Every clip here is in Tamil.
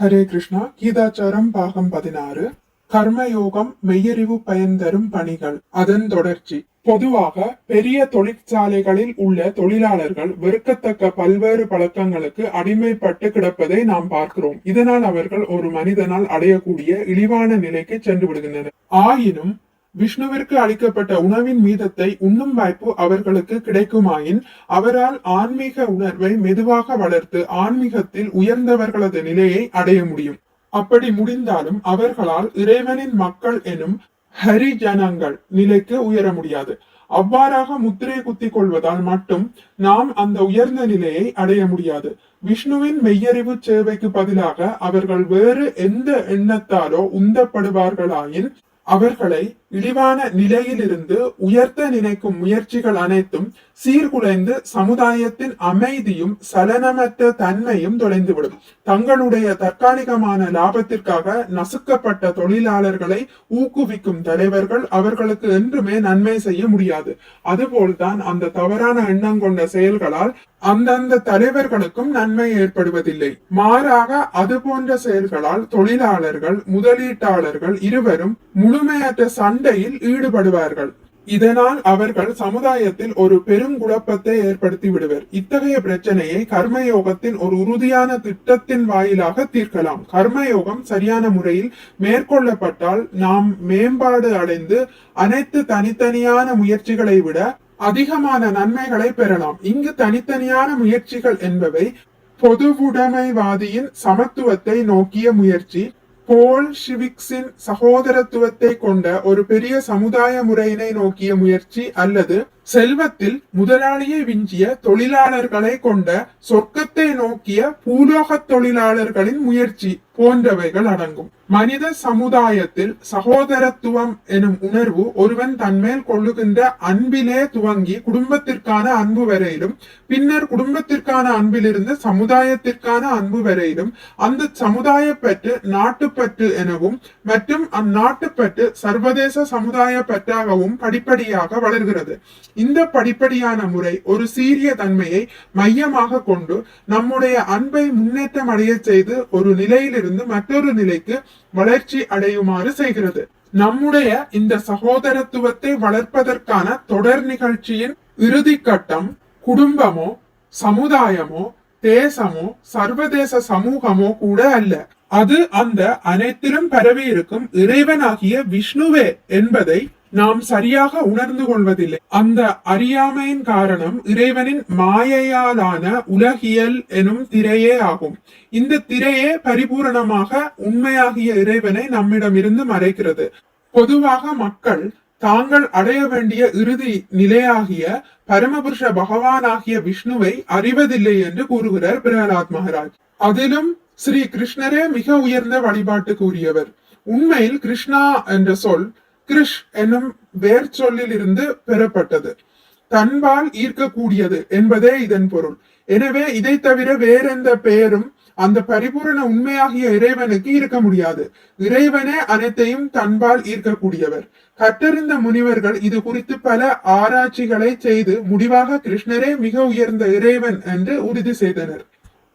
ஹரே கிருஷ்ணா கீதாச்சாரம் பாகம் பதினாறு கர்மயோகம் மெய்யறிவு பயன் தரும் பணிகள் அதன் தொடர்ச்சி. பொதுவாக பெரிய தொழிற்சாலைகளில் உள்ள தொழிலாளர்கள் வெறுக்கத்தக்க பல்வேறு பழக்கங்களுக்கு அடிமைப்பட்டு கிடப்பதை நாம் பார்க்கிறோம். இதனால் அவர்கள் ஒரு மனிதனால் அடையக்கூடிய இழிவான நிலைக்கு சென்று விடுகின்றனர். ஆயினும் விஷ்ணுவிற்கு அளிக்கப்பட்ட உணவின் மீதத்தை உண்ணும் வாய்ப்பு அவர்களுக்கு கிடைக்குமாயின் அவரால் ஆன்மீக உணர்வை மெதுவாக வளர்த்து ஆன்மீகத்தில் உயர்ந்தவர்களது நிலையை அடைய முடியும். அப்படி முடிந்தாலும் அவர்களால் இறைவனின் மக்கள் எனும் ஹரிஜனங்கள் நிலைக்கு உயர முடியாது. அவ்வாறாக முத்திரை குத்திக் கொள்வதால் மட்டும் நாம் அந்த உயர்ந்த நிலையை அடைய முடியாது. விஷ்ணுவின் மெய்யறிவு சேவைக்கு பதிலாக அவர்கள் வேறு எந்த எண்ணத்தாலோ உந்தப்படுவார்களாயின் அவர்களை இழிவான நிலையிலிருந்து உயர்த்த நினைக்கும் முயற்சிகள் அனைத்தும் சீர்குலைந்து சமுதாயத்தின் அமைதியும் சலனமற்ற தன்மையும் தொலைந்துவிடும். தங்களுடைய தற்காலிகமான லாபத்திற்காக நசுக்கப்பட்ட தொழிலாளர்களை ஊக்குவிக்கும் தலைவர்கள் அவர்களுக்கு என்றுமே நன்மை செய்ய முடியாது. அதுபோல்தான் அந்த தவறான எண்ணம் கொண்ட செயல்களால் அந்தந்த தலைவர்களுக்கும் நன்மை ஏற்படுவதில்லை. மாறாக அது போன்ற செயல்களால் தொழிலாளர்கள் முதலீட்டாளர்கள் இருவரும் முழுமையற்ற சன் சண்டையில் ஈடுபடுவார்கள். இதனால் அவர்கள் சமுதாயத்தில் ஒரு பெரும் குழப்பத்தை ஏற்படுத்தி விடுவர். இத்தகைய பிரச்சனையை கர்மயோகத்தின் ஒரு உறுதியான திட்டத்தின் வாயிலாக தீர்க்கலாம். கர்மயோகம் சரியான முறையில் மேற்கொள்ளப்பட்டால் நாம் மேம்பாடு அடைந்து அனைத்து தனித்தனியான முயற்சிகளை விட அதிகமான நன்மைகளை பெறலாம். இங்கு தனித்தனியான முயற்சிகள் என்பவை பொதுவுடைமைவாதியின் சமத்துவத்தை நோக்கிய முயற்சி போல்ஷிவிக்ஸின் சகோதரத்துவத்தை கொண்ட ஒரு பெரிய சமுதாய முறையினை நோக்கிய முயற்சி அல்லது செல்வத்தில் முதலாளியை விஞ்சிய தொழிலாளர்களை கொண்ட சொர்க்கத்தை நோக்கிய பூலோக தொழிலாளர்களின் முயற்சி போன்றவைகள் அடங்கும். மனித சமுதாயத்தில் சகோதரத்துவம் எனும் உணர்வு ஒருவன் தன்மேல் கொள்ளுகின்ற அன்பிலே துவங்கி குடும்பத்திற்கான அன்பு வரையிலும் பின்னர் குடும்பத்திற்கான அன்பிலிருந்து சமுதாயத்திற்கான அன்பு வரையிலும் அந்த சமுதாய பற்று நாட்டுப்பற்று எனவும் மற்றும் அந்நாட்டுப்பற்று சர்வதேச சமுதாய பற்றாகவும் படிப்படியாக வளர்கிறது. இந்த படிப்படியான முறை ஒரு சீரிய தன்மையை மையமாக கொண்டு நம்முடைய அன்பை முன்னேற்றம் அடைய செய்து ஒரு நிலையிலிருந்து மற்றொரு நிலைக்கு வளர்ச்சி அடையுமாறு செய்கிறது. நம்முடைய இந்த சகோதரத்துவத்தை வளர்ப்பதற்கான தொடர் நிகழ்ச்சியின் இறுதி கட்டம் குடும்பமோ சமுதாயமோ தேசமோ சர்வதேச சமூகமோ கூட அல்ல. அது அந்த அனைத்திலும் பரவி இருக்கும் இறைவனாகிய விஷ்ணுவே என்பதை நாம் சரியாக உணர்ந்து கொள்வதில்லை. அந்த அறியாமையின் காரணம் இறைவனின் மாயையாலான உலகியல் எனும் திரையே ஆகும். இந்த திரையே பரிபூரணமாக உண்மையாகிய இறைவனை நம்மிடமிருந்து மறைக்கிறது. பொதுவாக மக்கள் தாங்கள் அடைய வேண்டிய இறுதி நிலையாகிய பரமபுருஷ பகவானாகிய விஷ்ணுவை அறிவதில்லை என்று கூறுகிறார் பிரகலாத் மகாராஜ். அதிலும் ஸ்ரீ கிருஷ்ணரே மிக உயர்ந்த வழிபாட்டுக்குரியவர் உண்மையில் கிருஷ்ணா என்ற சொல் கிருஷ் எனும் வேர் சொல்லில் இருந்து பெறப்பட்டது. தன்பால் ஈர்க்கக்கூடியது என்பதே இதன் பொருள். எனவே இதை தவிர வேறெந்த பெயரும் அந்த பரிபூரண உண்மையாகிய இறைவனுக்கு இருக்க முடியாது. இறைவனே அனைத்தையும் தன்பால் ஈர்க்கக்கூடியவர். கற்றறிந்த முனிவர்கள் இது குறித்து பல ஆராய்ச்சிகளை செய்து முடிவாக கிருஷ்ணரே மிக உயர்ந்த இறைவன் என்று உறுதி செய்தனர்.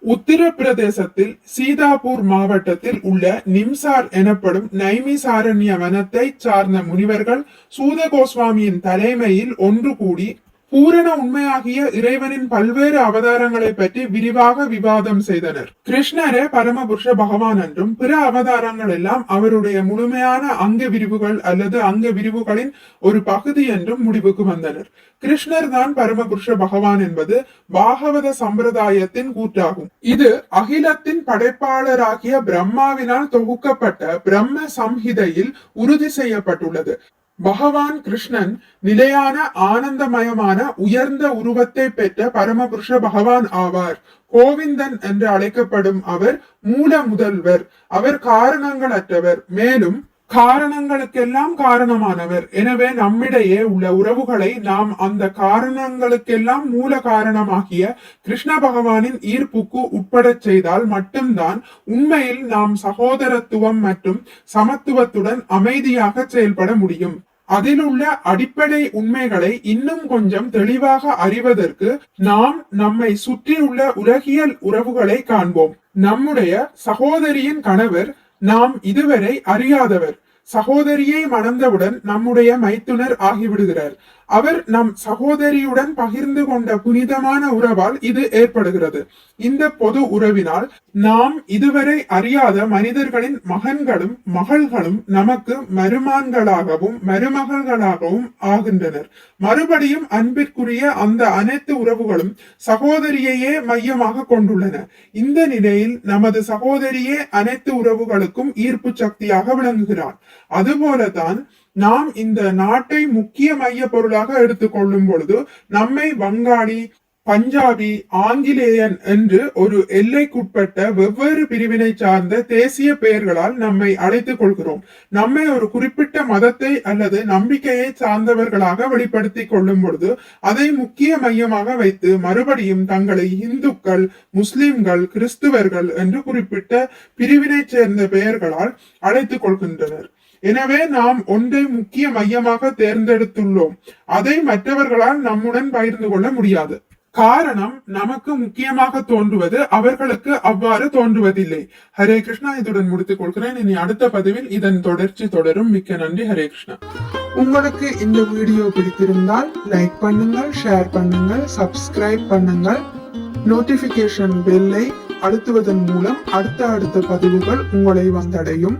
உத்தரப்பிரதேசத்தில் சீதாபூர் மாவட்டத்தில் உள்ள நிம்சார் எனப்படும் நைமிசாரண்ய வனத்தை சார்ந்த முனிவர்கள் சூத கோஸ்வாமியின் தலைமையில் ஒன்று கூடி பூரண உண்மையாகிய இறைவனின் பல்வேறு அவதாரங்களை பற்றி விரிவாக விவாதம் செய்தனர். கிருஷ்ணரே பரமபுருஷ பகவான் என்றும் பிற அவதாரங்கள் எல்லாம் அவருடைய முழுமையான அங்க விரிவுகள் அல்லது அங்க விரிவுகளின் ஒரு பகுதி என்றும் முடிவுக்கு வந்தனர். கிருஷ்ணர் தான் பரமபுருஷ பகவான் என்பது பாகவத சம்பிரதாயத்தின் கூற்றாகும். இது அகிலத்தின் படைப்பாளராகிய பிரம்மாவினால் தொகுக்கப்பட்ட பிரம்ம சம்ஹிதையில் உறுதி செய்யப்பட்டுள்ளது. பகவான் கிருஷ்ணன் நிலையான ஆனந்தமயமான உயர்ந்த உருவத்தை பெற்ற பரமபுருஷ பகவான் ஆவார். கோவிந்தன் என்று அழைக்கப்படும் அவர் மூல முதல்வர் அவர் காரணங்களற்றவர். மேலும் காரணங்களுக்கெல்லாம் காரணமானவர். எனவே நம்மிடையே உள்ள உறவுகளை நாம் அந்த காரணங்களுக்கெல்லாம் மூல காரணமாகிய கிருஷ்ண பகவானின் ஈர்ப்புக்கு உட்படச் செய்தால் மட்டும்தான் உண்மையில் நாம் சகோதரத்துவம் மற்றும் சமத்துவத்துடன் அமைதியாக செயல்பட முடியும். அதிலுள்ள அடிப்படை உண்மைகளை இன்னும் கொஞ்சம் தெளிவாக அறிவதற்கு நாம் நம்மை சுற்றியுள்ள உலகியல் உறவுகளை காண்போம். நம்முடைய சகோதரியின் கணவர் நாம் இதுவரை அறியாதவர். சகோதரியை மணந்தவுடன் நம்முடைய மைத்துனர் ஆகிவிடுகிறார். அவர் நம் சகோதரியுடன் பகிர்ந்து கொண்ட புனிதமான உறவால் இது ஏற்படுகிறது. இந்த பொது உறவினால் நாம் இதுவரை அறியாத மனிதர்களின் மகன்களும் மகள்களும் நமக்கு மருமான்களாகவும் மருமகள்களாகவும் ஆகின்றனர். மறுபடியும் அன்பிற்குரிய அந்த அனைத்து உறவுகளும் சகோதரியையே மையமாக கொண்டுள்ளன. இந்த நிலையில் நமது சகோதரியே அனைத்து உறவுகளுக்கும் ஈர்ப்பு சக்தியாக விளங்குகிறார் அதுபோலதான் நாம் இந்த நாட்டை முக்கிய மைய பொருளாக எடுத்துக்கொள்ளும் பொழுது நம்மை வங்காளி பஞ்சாபி ஆங்கிலேயன் என்று ஒரு எல்லைக்குட்பட்ட வெவ்வேறு பிரிவினை சார்ந்த தேசிய பெயர்களால் நம்மை அழைத்துக் கொள்கிறோம். நம்மை ஒரு குறிப்பிட்ட மதத்தை அல்லது நம்பிக்கையை சார்ந்தவர்களாக வெளிப்படுத்திக் கொள்ளும் பொழுது அதை முக்கிய மையமாக வைத்து மறுபடியும் தங்களை இந்துக்கள் முஸ்லிம்கள் கிறிஸ்துவர்கள் என்று குறிப்பிட்ட பிரிவினை சேர்ந்த பெயர்களால் அழைத்துக் கொள்கின்றனர். எனவே நாம் ஒன்றை முக்கிய மையமாக தேர்ந்தெடுத்துள்ளோம். அதை மற்றவர்களால் நம்முடன் பகிர்ந்து கொள்ள முடியாது. காரணம் நமக்கு முக்கியமாக தோன்றுவது அவர்களுக்கு அவ்வாறு தோன்றுவதில்லை. ஹரே கிருஷ்ணா இதுடன் முடித்துக் கொள்கிறேன். இனி அடுத்த பதிவில் இதன் தொடர்ச்சி தொடரும். மிக்க நன்றி ஹரே கிருஷ்ணா. உங்களுக்கு இந்த வீடியோ பிடித்திருந்தால் லைக் பண்ணுங்கள் ஷேர் பண்ணுங்கள் சப்ஸ்கிரைப் பண்ணுங்கள். நோட்டிபிகேஷன் பெல்லை அழுத்துவதன் மூலம் அடுத்த அடுத்த பதிவுகள் உங்களை வந்தடையும்.